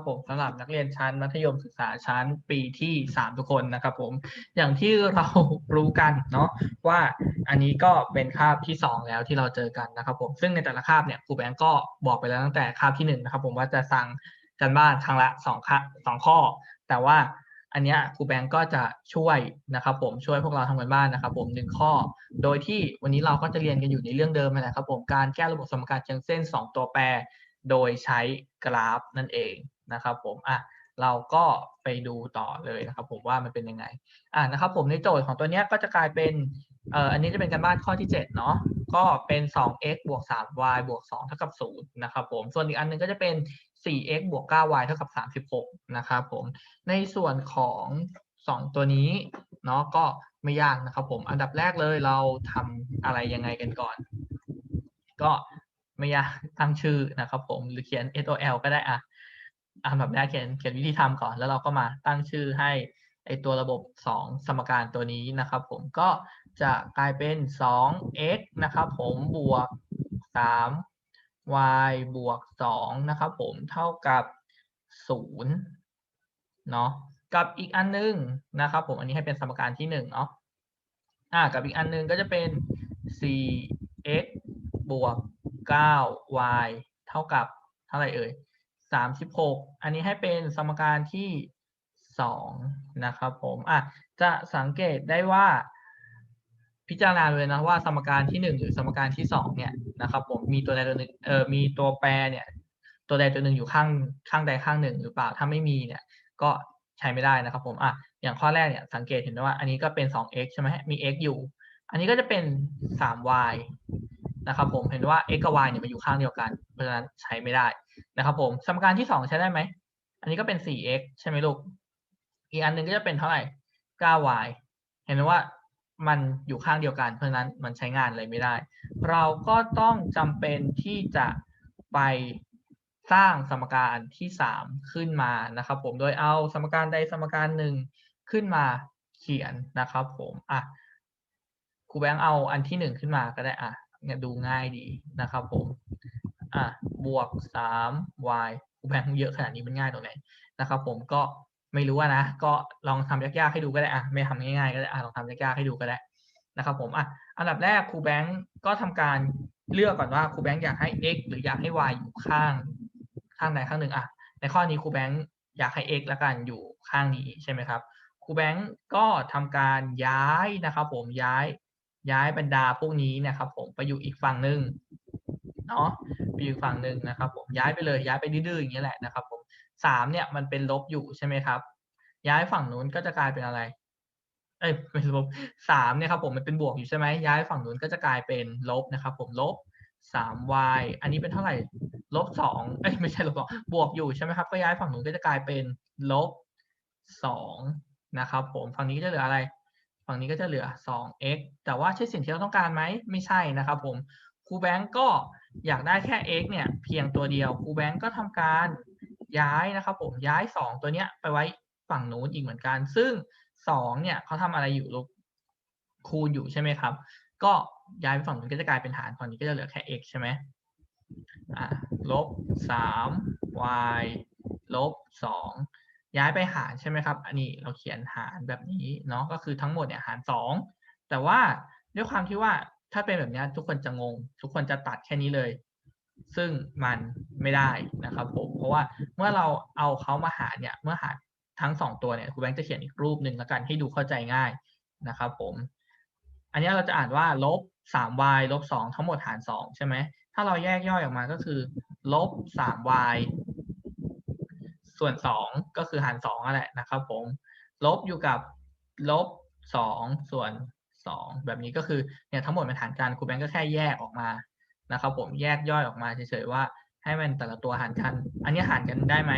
นะครับผมสำหรับนักเรียนชั้นมัธยมศึกษาชั้นปีที่สามทุกคนนะครับผมอย่างที่เรารู้กันเนาะว่าอันนี้ก็เป็นคาบที่สองแล้วที่เราเจอกันนะครับผมซึ่งในแต่ละคาบเนี่ยครูแบงก์ก็บอกไปแล้วตั้งแต่คาบที่หนึ่งนะครับผมว่าจะสั่งกันบ้านครั้งละสองคาสองข้อ แต่ว่าอันนี้ครูแบงก์ก็จะช่วยนะครับผมช่วยพวกเราทำกันบ้านนะครับผมหนึ่งข้อ โดยที่วันนี้เราก็จะเรียนกันอยู่ในเรื่องเดิมนั่นแหละครับผมการแก้ระบบสมการเชิงเส้น 2 ตัวแปร โดยใช้กราฟนั่นเอง นะครับผมอะเราก็ไปดูต่อเลยนะครับ ผมว่ามันเป็นยังไงอะนะครับ ผมในโจทย์ของตัวเนี้ยก็จะกลายเป็นเอ่ออันนี้จะเป็นการบ้านข้อที่7เนาะก็เป็น 2x บวก 3y บวก2เท่ากับ0นะครับผมส่วนอีกอันหนึงก็จะเป็น 4x บวก 9y เท่ากับ 36นะครับผมในส่วนของ 2 ตัวนี้เนาะก็ไม่ยากนะครับ ผมอันดับแรกเลยเราทำอะไรยังไงกันก่อน ก็ไม่ยากตั้งชื่อนะครับ ผมหรือเขียน SOL ก็ได้อะ อันดับแรกเขียนเขียนวิธีทำก่อน แล้วเราก็มาตั้งชื่อให้ไอตัวระบบ 2 สมการตัวนี้นะครับผมก็จะกลายเป็น 2x นะครับผมบวก 3y บวก 2 นะครับผมเท่ากับ0เนาะกับอีกอันนึงนะครับผมอันนี้ให้เป็นสมการที่1เนาะอ่ากับอีกอันนึงก็จะเป็น 4x บวก 9y เท่ากับเท่าไหร่เอ่ย 36อันนี้ให้เป็นสมการที่2นะครับผมอะจะสังเกตได้ว่า พิจารณาเลยนะว่าสมการที่1หรือสมการที่2เนี่ยนะครับผมมีตัวใดตัวหนึ่งเออมีตัวแปรเนี่ย ตัวใดตัวหนึ่งอยู่ข้างข้างใดข้างหนึ่งหรือเปล่าถ้าไม่มีเนี่ยก็ใช้ไม่ได้นะครับผมอะอย่างข้อแรกเนี่ยสังเกตเห็นได้ว่า อันนี้ก็เป็น 2x ใช่ไหมมี x อยู่ อันนี้ก็จะเป็น 3y นะครับผมเห็นว่า x กับ y เนี่ยมันอยู่ข้างเดียวกัน เพราะฉะนั้นใช้ไม่ได้นะครับผมสมการที่ 2 ใช้ได้ไหม อันนี้ก็เป็น 4x ใช่ไหมลูก อีกอันหนึ่งก็จะเป็นเท่าไหร่ 9y เห็นไหมว่ามันอยู่ข้างเดียวกัน เพราะฉะนั้นมันใช้งานอะไรไม่ได้ เราก็ต้องจำเป็นที่จะไปสร้างสมการที่ 3 ขึ้นมานะครับ ผมโดยเอาสมการใดสมการหนึ่งขึ้นมาเขียนนะครับ ผมอะครูแบงค์เอาอันที่หนึ่งขึ้นมาก็ได้อะ เนี่ยดูง่ายดีนะครับผมอะบวกสาม y ครูแบงค์เยอะขนาดนี้มันง่ายตรงไหนนะครับผมก็ไม่รู้ว่านะ ก็ลองทำยากๆให้ดูก็ได้อะไม่ทำง่ายๆก็ได้อะลองทำยากๆให้ดูก็ได้นะครับผมอะอันดับแรกครูแบงค์ก็ทำการเลือกก่อนว่าครูแบงค์อยากให้ x หรืออยากให้ y อยู่ข้างข้างใดข้างหนึ่งอะในข้อนี้ครูแบงค์อยากให้ x ละกันอยู่ข้างนี้ใช่ไหมครับครูแบงค์ก็ทำการย้ายนะครับผมย้าย ย้ายบรรดาพวกนี้นะครับ ผมไปอยู่อีกฝั่งหนึ่งเนาะไปอยู่ฝั่งหนึ่งนะครับ ผมย้ายไปเลยย้ายไปดื้อๆอย่างนี้ยแหละนะครับ ผมสามเนี่ยมันเป็นลบอยู่ใช่ไหมครับ ย้ายฝั่งนู้นก็จะกลายเป็นอะไร เอ้ยเป็นลบสามเนี่ยครับผมมันเป็นบวกอยู่ใช่ไหมย้ายฝั่งนู้นก็จะกลายเป็นลบนะครับ ผมลบสาม y อันนี้เป็นเท่าไหร่ลบสองเอ้ยไม่ใช่ลบสองบวกอยู่ใช่ไหมครับ ก็ย้ายฝั่งนู้นก็จะกลายเป็นลบสองนะครับ ผมฝั่งนี้ก็จะเหลืออะไร ฝั่งนี้ก็จะเหลือ 2x แต่ว่าใช่สิ่งที่เราต้องการไหมไม่ใช่นะครับผมครูแบงก์ก็อยากได้แค่ x เนี่ยเพียงตัวเดียวครูแบงก์ก็ทำการย้ายนะครับผมย้าย 2 ตัวเนี้ยไปไว้ฝั่งนู้นอีกเหมือนกัน ซึ่ง 2 เนี่ยเขาทำอะไรอยู่ลูกคูณอยู่ใช่ไหมครับ ก็ย้ายไปฝั่งนู้นก็จะกลายเป็นหารฝั่งนี้ก็จะเหลือแค่ x ใช่ไหมลบ 3 y ลบ 2 ย้ายไปหารใช่ไหมครับ อันนี้เราเขียนหารแบบนี้เนาะก็คือทั้งหมดเนี่ยหารสองแต่ว่าด้วยความที่ว่าถ้าเป็นแบบนี้ทุกคนจะงง ทุกคนจะตัดแค่นี้เลย ซึ่งมันไม่ได้นะครับผมเพราะว่าเมื่อเราเอาเขามาหารเนี่ยเมื่อหารทั้งสองตัวเนี่ยครูแบงค์จะเขียนอีกรูปหนึ่งแล้วกันให้ดูเข้าใจง่ายนะครับผม อันนี้เราจะอ่านว่าลบ 3y ลบ 2 ทั้งหมดหาร 2 ใช่ไหมถ้าเราแยกย่อยออกมาก็คือลบ 3y ส่วน2ก็คือหาร2นั่นแหละนะครับผม ลบอยู่กับลบ2ส่วน2แบบนี้ก็คือเนี่ยทั้งหมดมันหารกันครูแบงก์ก็แค่แยกออกมานะครับผมแยกย่อยออกมาเฉยๆว่าให้มันแต่ละตัวหารกัน อันนี้หารกันได้ไหม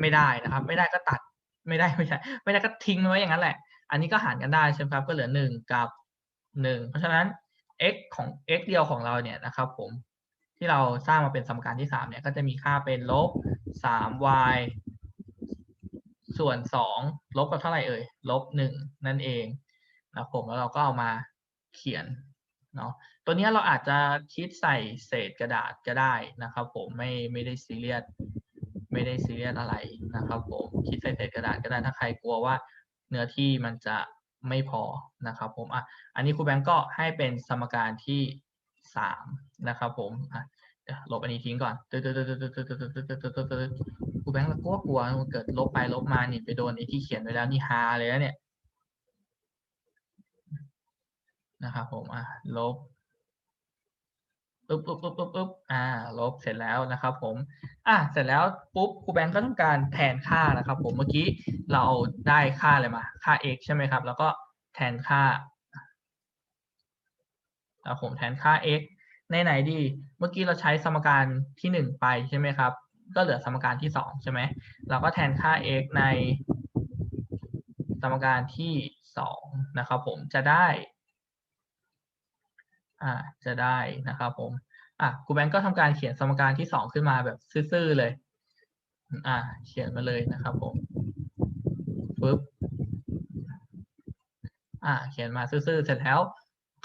ไม่ได้นะครับ ไม่ได้ก็ตัดไม่ได้ไม่ใช่ไม่ได้ก็ทิ้งไว้อย่างนั้นแหละ อันนี้ก็หารกันได้ใช่ไหมครับก็เหลือ1กับ1เพราะฉะนั้น x ของ x เดียวของเราเนี่ยนะครับผม ที่เราสร้างมาเป็นสมการที่3เนี่ยก็จะมีค่าเป็นลบ 3y ส่วน 2 ลบกับเท่าไหร่เอ่ยลบ 1 นั่นเองนะผมแล้วเราก็เอามาเขียนเนาะตัวนี้เราอาจจะคิดใส่เศษกระดาษก็ได้นะครับผมไม่ไม่ได้ซีเรียสไม่ได้ซีเรียสอะไรนะครับผมคิดใส่เศษกระดาษก็ได้ถ้าใครกลัวว่าเนื้อที่มันจะไม่พอนะครับผมอะอันนี้ครูแบงก์ก็ให้เป็นสมการที่ สามนะครับผมอะลบอันนี้ทิ้งก่อนตึ๊ดตึ๊ดตึ๊ดตึ๊ดตึ๊ดตึ๊ดตึ๊ดตึ๊ดตึ๊ดกูแบงก์กลัวกลัวมันเกิดลบไปลบมานี่ไปโดนไอ้ที่เขียนไว้แล้วนี่ฮาเลยนะเนี่ยนะครับผมอะลบปุ๊บปุ๊บปุ๊บปุ๊บปุ๊บอ่า ลบเสร็จแล้วนะครับ ผม อะเสร็จแล้วปุ๊บครูแบงก์ก็ต้องการแทนค่านะครับ ผมเมื่อกี้เราได้ค่าอะไรมา ค่า x ใช่ไหมครับ แล้วก็แทนค่า แล้วผมแทนค่า x ในไหนดี เมื่อกี้เราใช้สมการที่หนึ่งไปใช่ไหมครับ ก็เหลือสมการที่สองใช่ไหม เราก็แทนค่า x ใน สมการที่สองนะครับผม จะได้อ่าจะได้นะครับผมอะครูแบงก์ก็ทำการเขียนสมการที่สองขึ้นมาแบบซื่อๆเลย อ่าเขียนมาเลยนะครับผมปึ๊บอ่าเขียนมาซื่อๆเสร็จแล้ว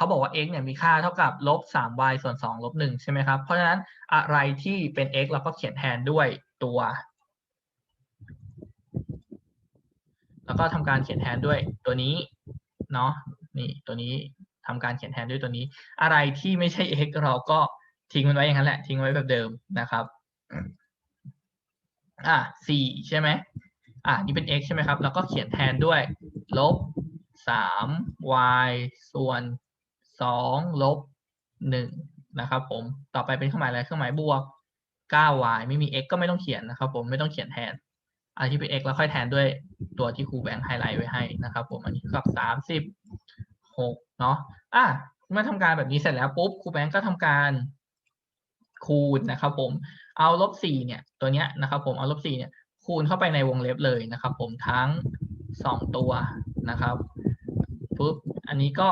เขาบอกว่า x เนี่ยมีค่าเท่ากับลบสาม y ส่วนสองลบหนึ่งใช่ไหมครับ เพราะฉะนั้นอะไรที่เป็น x เราก็เขียนแทนด้วยตัว แล้วก็ทำการเขียนแทนด้วยตัวนี้เนาะนี่ตัวนี้ทำการเขียนแทนด้วยตัวนี้ อะไรที่ไม่ใช่ x เราก็ทิ้งมันไว้อย่างนั้นแหละ ทิ้งไว้แบบเดิมนะครับอะสี่ใช่ไหมอะนี่เป็น x ใช่ไหมครับ แล้วก็เขียนแทนด้วยลบสาม y ส่วน สองลบหนึ่งนะครับผมต่อไปเป็นเครื่องหมายอะไรเครื่องหมายบวก 9y ไม่มี x ก็ไม่ต้องเขียนนะครับผมไม่ต้องเขียนแทนอะไรที่เป็น x แล้วค่อยแทนด้วยตัวที่ครูแบงค์ไฮไลท์ไว้ให้นะครับผมอันนี้กับสามสิบหกเนาะอะเมื่อทำการแบบนี้เสร็จแล้วปุ๊บครูแบงค์ก็ทำการคูณนะครับผมเอาลบสี่เนี่ยตัวเนี้ยนะครับผมเอาลบสี่เนี่ยคูณเข้าไปในวงเล็บเลยนะครับผมทั้งสองตัวนะครับปุ๊บอันนี้ก็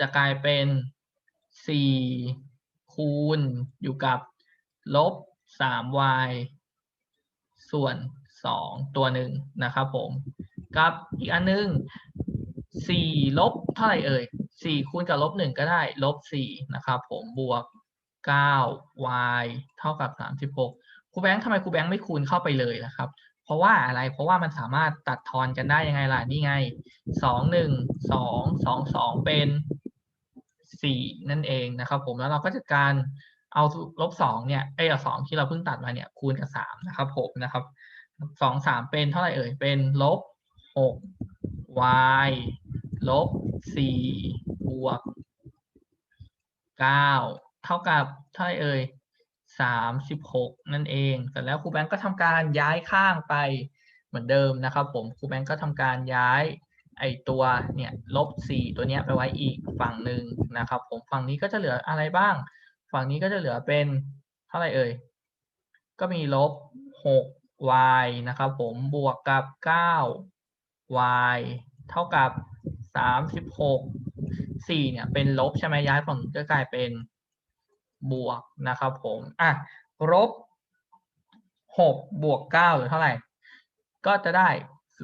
จะกลายเป็นสี่คูณอยู่กับลบสาม y ส่วนสองตัวหนึ่งนะครับผมกับอีกอันนึงสี่ลบเท่าไหร่เอ่ยสี่คูณกับลบหนึ่งก็ได้ลบสี่นะครับผมบวกเก้า y เท่ากับสามสิบหกครูแบงค์ทำไมครูแบงค์ไม่คูณเข้าไปเลยนะครับ เพราะว่าอะไรเพราะว่ามันสามารถตัดทอนกันได้ยังไงล่ะนี่ไงสองหนึ่งสองสองสองเป็น สี่นั่นเองนะครับผมแล้วเราก็จัดการเอาลบสองเนี่ยไอ้เอสองที่เราเพิ่งตัดมาเนี่ยคูณกับสามนะครับผมนะครับสองสามเป็นเท่าไหร่เอ่ยเป็นลบหก y ลบสี่บวกเก้าเท่ากับเท่าไหร่เอ่ยสามสิบหกนั่นเองเสร็จแล้วครูแบงก์ก็ทำการย้ายข้างไปเหมือนเดิมนะครับผมครูแบงก์ก็ทำการย้าย ไอตัวเนี่ยลบสตัวเนี้ยไปไว้อีกฝั่งหนึ่งนะครับผมฝั่งนี้ก็จะเหลืออะไรบ้าง ฝั่งนี้ก็จะเหลือเป็นเท่าไหร่เอ่ย ก็มีลบหก y นะครับผมบวกกับเก้า y เท่ากับสามสิบหกสี่เนี่ยเป็นลบใช่ไหมย้ายฝั่งก็กลายเป็นบวกนะครับผมอะลบหกบวกเก้าหรือเท่าไหร่ ก็จะได้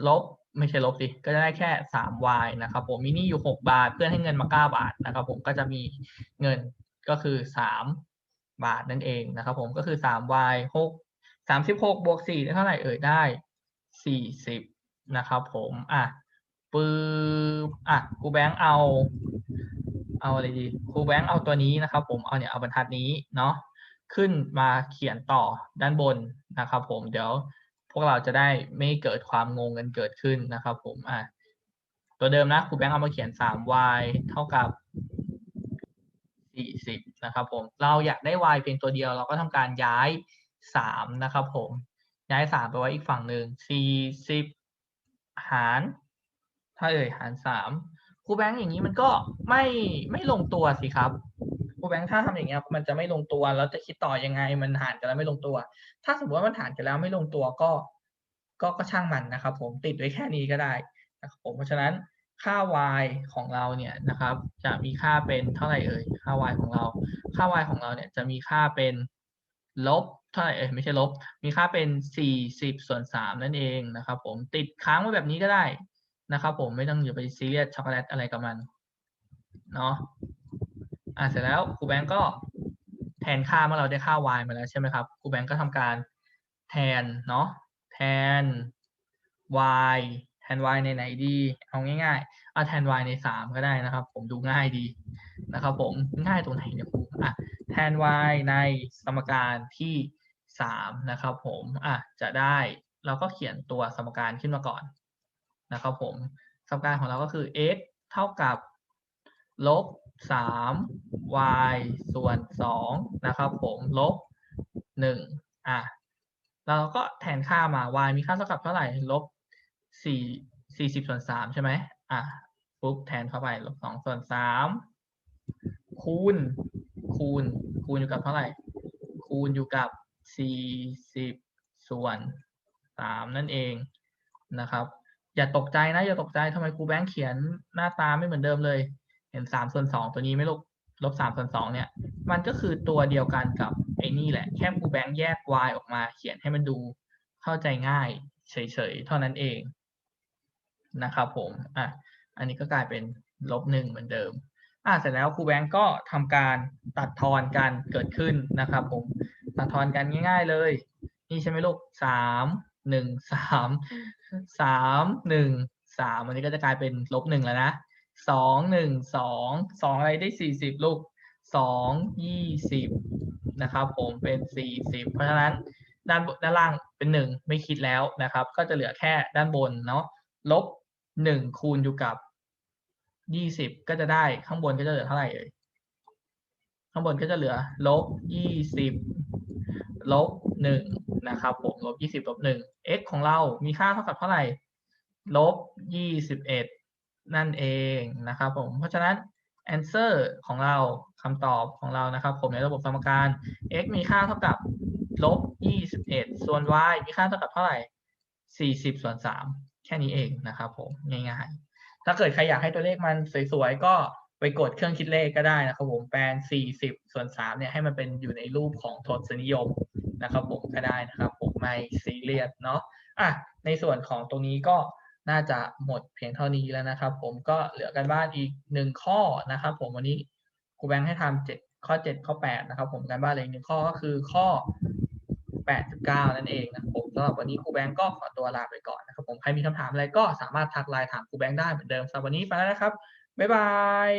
ลบ ไม่ใช่ลบสิ ก็จะได้แค่สาม y นะครับผมมีนี่อยู่หกบาท เพื่อนให้เงินมาเก้าบาทนะครับผมก็จะมีเงินก็คือสามบาทนั่นเองนะครับผมก็คือสาม y หกสามสิบหกบวกสี่ได้เท่าไหร่เอ่ยได้สี่สิบนะครับผมอะปืบอะครูแบงค์เอา เอาอะไรดีครูแบงค์เอาตัวนี้นะครับผมเอาเนี่ยเอาบรรทัดนี้เนาะขึ้นมาเขียนต่อด้านบนนะครับผมเดี๋ยว วกเราจะได้ไม่เกิดความงงกันเกิดขึ้นนะครับผมอะตัวเดิมนะครูแบงค์เอามาเขียนสาม y เท่ากับสี่สิบนะครับผม เราอยากได้ y เพียงตัวเดียว เราก็ทำการย้ายสามนะครับผม ย้ายสามไปไว้อีกฝั่งหนึ่งสี่สิบหารถ้าเอ่ยหารสามครูแบงค์อย่างนี้มันก็ไม่ไม่ลงตัวสิครับ แบงค์ถ้าทำอย่างเงี้ยมันจะไม่ลงตัวแล้วจะคิดต่อยังไง มันหารกันแล้วไม่ลงตัว ถ้าสมมติว่ามันหารกันแล้วไม่ลงตัวก็ ก็ก็ช่างมันนะครับ ผมติดไว้แค่นี้ก็ได้นะครับผมเพราะฉะนั้นค่า y ของเราเนี่ยนะครับ จะมีค่าเป็นเท่าไหร่เอ่ยค่า y ของเรา ค่า y ของเราเนี่ยจะมีค่าเป็นลบเท่าไหร่เอ่ยไม่ใช่ลบ มีค่าเป็นสี่สิบส่วนสามนั่นเองนะครับ ผมติดค้างไว้แบบนี้ก็ได้นะครับ ผมไม่ต้องอยู่ไปซีเรียสช็อกโกแลตอะไรกับมันเนาะ อะเสร็จแล้วครูแบงก์ก็แทนค่าเมื่อเราได้ค่า y มาแล้วใช่ไหมครับครูแบงก์ก็ทำการแทนเนาะแทน y แทน y ในไหนดี เอาง่ายๆเอาแทน y ในสามก็ได้นะครับ ผมดูง่ายดีนะครับ ผมง่ายตรงไหนเนี่ยครูอะแทน y ในสมการที่สามนะครับ ผมอะจะได้เราก็เขียนตัวสมการขึ้นมาก่อนนะครับ ผมสมการของเราก็คือ x เท่ากับลบ สาม y ส่วนสองนะครับผมลบหนึ่งอะเราก็แทนค่ามา y มีค่าเท่ากับเท่าไหร่ลบสี่สี่สิบส่วนสามใช่ไหมอะปุ๊บแทนเข้าไปลบสองส่วนสามคูณ คูณ คูณอยู่กับเท่าไหร่ คูณอยู่กับสี่สิบส่วนสามนั่นเองนะครับ อย่าตกใจนะ อย่าตกใจทำไมครูแบงค์เขียนหน้าตาไม่เหมือนเดิมเลย เห็นสามส่วนสองตัวนี้ไหมลูกลบสามส่วนสองเนี่ย มันก็คือตัวเดียวกันกับไอ้นี่แหละ แค่ครูแบงค์แยก y ออกมา เขียนให้มันดูเข้าใจง่ายเฉยๆ เท่านั้นเองนะครับผม อะ อันนี้ก็กลายเป็นลบหนึ่งเหมือนเดิม อะ เสร็จแล้วครูแบงค์ก็ทำการตัดทอนกันเกิดขึ้นนะครับผม ตัดทอนกันง่าย ๆเลย นี่ใช่ไหมลูกสามหนึ่งสามสามหนึ่งสามอันนี้ก็จะกลายเป็นลบหนึ่งแล้วนะ สองหนึ่งสองสองอะไรได้สี่สิบลูกสองยี่สิบนะครับผมเป็นสี่สิบเพราะฉะนั้นด้านด้านล่างเป็นหนึ่งไม่คิดแล้วนะครับ ก็จะเหลือแค่ด้านบนเนาะลบหนึ่งคูณอยู่กับยี่สิบก็จะได้ข้างบนก็จะเหลือเท่าไหร่เอ่ยข้างบนก็จะเหลือลบยี่สิบลบหนึ่งนะครับผมลบยี่สิบลบหนึ่ง x ของเรามีค่าเท่ากับเท่าไหร่ลบยี่สิบเอ็ด นั่นเองนะครับผม เพราะฉะนั้น answer ของเราคำตอบของเรานะครับ ผมในระบบสมการ x มีค่าเท่ากับลบยี่สิบเอ็ดส่วน y มีค่าเท่ากับเท่าไหร่สี่สิบส่วนสามแค่นี้เองนะครับผม ง่ายๆ ถ้าเกิดใครอยากให้ตัวเลขมันสวยๆ ก็ไปกดเครื่องคิดเลขก็ได้นะครับผมแปลน 40 ส่วน 3 เนี่ยให้มันเป็นอยู่ในรูปของทศนิยมนะครับผมก็ได้นะครับผมไม่ซีเรียสเนาะอะในส่วนของตรงนี้ก็ น่าจะหมดเพียงเท่านี้แล้วนะครับ ผมก็เหลือกันบ้านอีกหนึ่งข้อนะครับ ผมวันนี้ครูแบงค์ให้ทำเจ็ดข้อเจ็ดข้อแปดนะครับ ผมการบ้านเหลยหนึ่งข้อก็คือข้อแปดสิบเก้านั่นเองนะครับผมสำหรับวันนี้ครูแบงค์ก็ขอตัวลาไปก่อนนะครับ ผมใครมีคำถามอะไรก็สามารถทักไลน์ถามครูแบงค์ได้เหมือนเดิมสำหรับวันนี้ไปแล้วนะครับบ๊ายบาย